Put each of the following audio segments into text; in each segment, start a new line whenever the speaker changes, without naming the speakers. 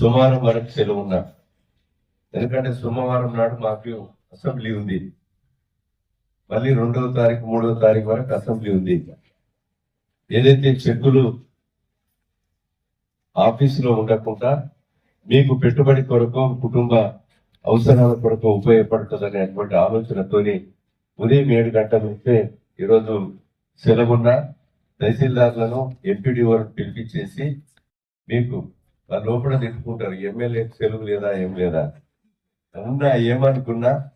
సోమవారం వరకు సెలవు ఉన్నా ఎందుకంటే సోమవారం నాడు మాకు అసెంబ్లీ ఉంది. మళ్ళీ రెండవ తారీఖు మూడవ తారీఖు వరకు అసెంబ్లీ ఉంది. ఏదైతే చెక్కులు ఆఫీసులో ఉండకుండా మీకు పెట్టుబడి కొరకు కుటుంబ అవసరాల కొరకు ఉపయోగపడుతుంది అనేటువంటి ఆలోచనతోని ఉదయం ఏడు గంటల నుంచే ఈరోజు సెలవున్న తహసీల్దార్లను ఎంపీడీఓలను పిలిపించేసి మీకు వాళ్ళ లోపల తిట్టుకుంటారు. ఎమ్మెల్యే సెలవు లేదా ఏం లేదా? ఉన్నా ఏమనుకున్నా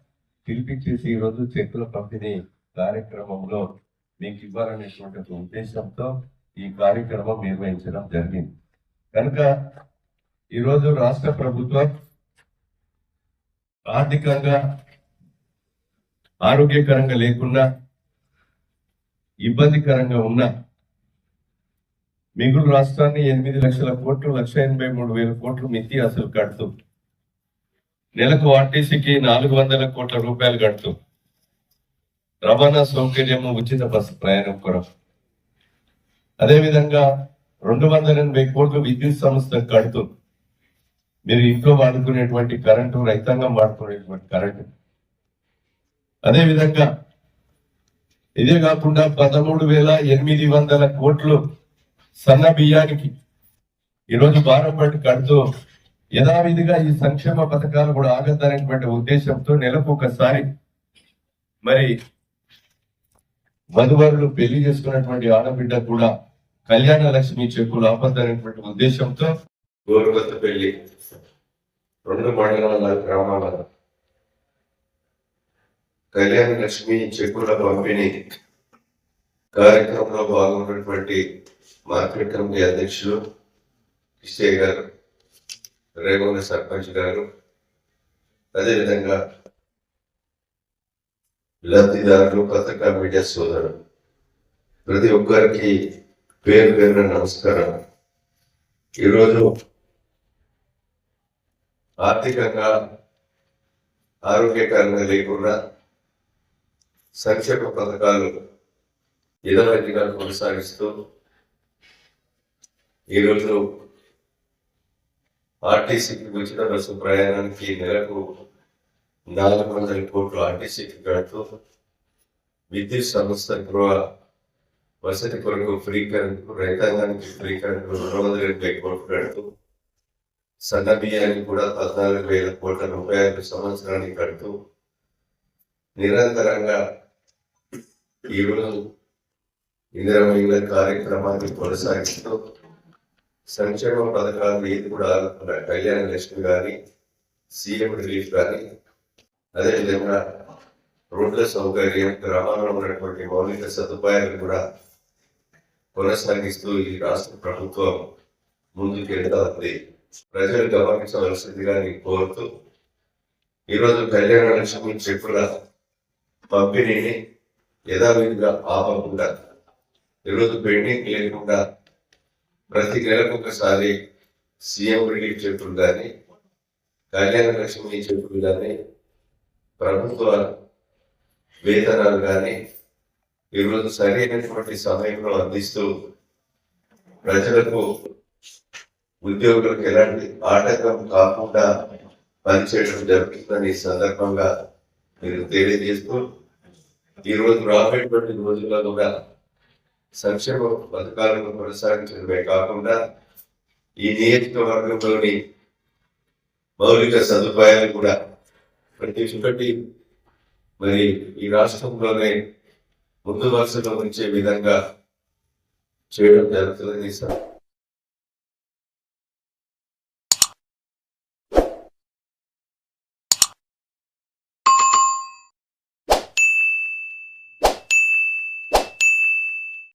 పిలిపించేసి ఈరోజు చెక్కుల పంపిణీ కార్యక్రమంలో మీకు ఇవ్వాలనేటువంటి ఒక ఉద్దేశంతో ఈ కార్యక్రమం నిర్వహించడం జరిగింది. కనుక ఈరోజు రాష్ట్ర ప్రభుత్వం ఆర్థికంగా ఆరోగ్యకరంగా లేకున్నా ఇబ్బందికరంగా ఉన్నా మిగులు రాష్ట్రాన్ని ఎనిమిది లక్షల కోట్లు లక్ష ఎనభై మూడు వేల కోట్లు మితి అసలు కడుతూ. నెలకు ఆర్టీసీకి నాలుగు వందల కోట్ల రూపాయలు కడుతూ. రవాణా సౌకర్యము ఉచిత బస్సు ప్రయాణం కొరకు. అదేవిధంగా రెండు వందల ఎనభై కోట్లు విద్యుత్ సంస్థ కడుతూ. మీరు ఇంట్లో వాడుకునేటువంటి కరెంటు రైతాంగం వాడుకునేటువంటి కరెంటు. అదేవిధంగా ఇదే కాకుండా పదమూడు వేల ఎనిమిది వందల కోట్లు సన్న బియ్యానికి. ఈరోజు భారం కడుతూ యథావిధిగా ఈ సంక్షేమ పథకాలు కూడా ఆగద్దనేటువంటి ఉద్దేశంతో నెలకు ఒకసారి మరి వధువరులు పెళ్ళి చేసుకున్నటువంటి ఆడబిడ్డ కూడా కళ్యాణ లక్ష్మి చెక్కులు ఆపద్దనేటువంటి ఉద్దేశంతో గోరుకొత్త పెళ్ళి రెండు మండలాల గ్రామాల కళ్యాణ లక్ష్మి చెక్కుల పంపిణీ కార్యక్రమంలో బాగున్నటువంటి మార్కెట్ కమిటీ అధ్యక్షులు కిష్టయ్య గారు రేగొండ సర్పంచ్ గారు అదేవిధంగా లబ్ధిదారులు పత్రికా మీడియా సోదరులు. ప్రతి ఒక్కరికి పేరు పేరున నమస్కారం. ఈరోజు ఆర్థికంగా ఆరోగ్యకరంగా లేకుండా సంక్షేమ పథకాలు యథావిధిగా కొనసాగిస్తూ ఈరోజు ఆర్టీసీకి ఉచిత బస్సు ప్రయాణానికి నెలకు నాలుగు వందల కోట్లు ఆర్టీసీకి కడుతూ విద్యుత్ సంస్థ గృహ వసతి కొరకు ఫ్రీ కరెంట్ రైతాంగానికి ఫ్రీ కరెంట్ రెండు వందల ఎనభై కోట్లు కడుతూ సన్న బియ్యానికి కూడా పద్నాలుగు వేల కోట్ల రూపాయలు సంవత్సరానికి కడుతూ నిరంతరంగా ఈరోజు ఇందిరమైన కార్యక్రమాన్ని కొనసాగిస్తూ సంక్షేమ పథకాలు ఏది కూడా కళ్యాణ లక్ష్మి కానీ సీఎం రిలీఫ్ కానీ అదేవిధంగా రోడ్ల సౌకర్యం గ్రామాల్లో ఉన్నటువంటి మౌలిక సదుపాయాలు కూడా కొనసాగిస్తూ ఈ రాష్ట్ర ప్రభుత్వం ముందుకు వెళ్తా ఉంది ప్రజలు గమనించవలసిందిగా నేను కోరుతూ ఈరోజు కళ్యాణ లక్ష్మి చెప్పుల పంపిణీని యథావిధిగా ఆపకుండా ఈరోజు పెండింగ్ లేకుండా ప్రతి నెలకు ఒకసారి సీఎం రిలీఫ్ చెట్లు కానీ కళ్యాణ లక్ష్మి చెప్పులు కానీ ప్రభుత్వ వేతనాలు కానీ ఈరోజు సరైనటువంటి సమయంలో అందిస్తూ ప్రజలకు ఉద్యోగులకు ఎలాంటి ఆటంకం కాకుండా పనిచేయడం జరుగుతుందని ఈ సందర్భంగా మీరు తెలియజేస్తూ ఈ రోజు రాబోయేటువంటి రోజుల్లో కూడా సంక్షేమ పథకాలను కొనసాగించడమే కాకుండా ఈ నియోజకవర్గంలోని మౌలిక సదుపాయాలు కూడా ప్రతి ఒక్కటి మరి ఈ రాష్ట్రంలోనే ముందు వరుసలో ఉంచే విధంగా చేయడం జరుగుతుందని సార్.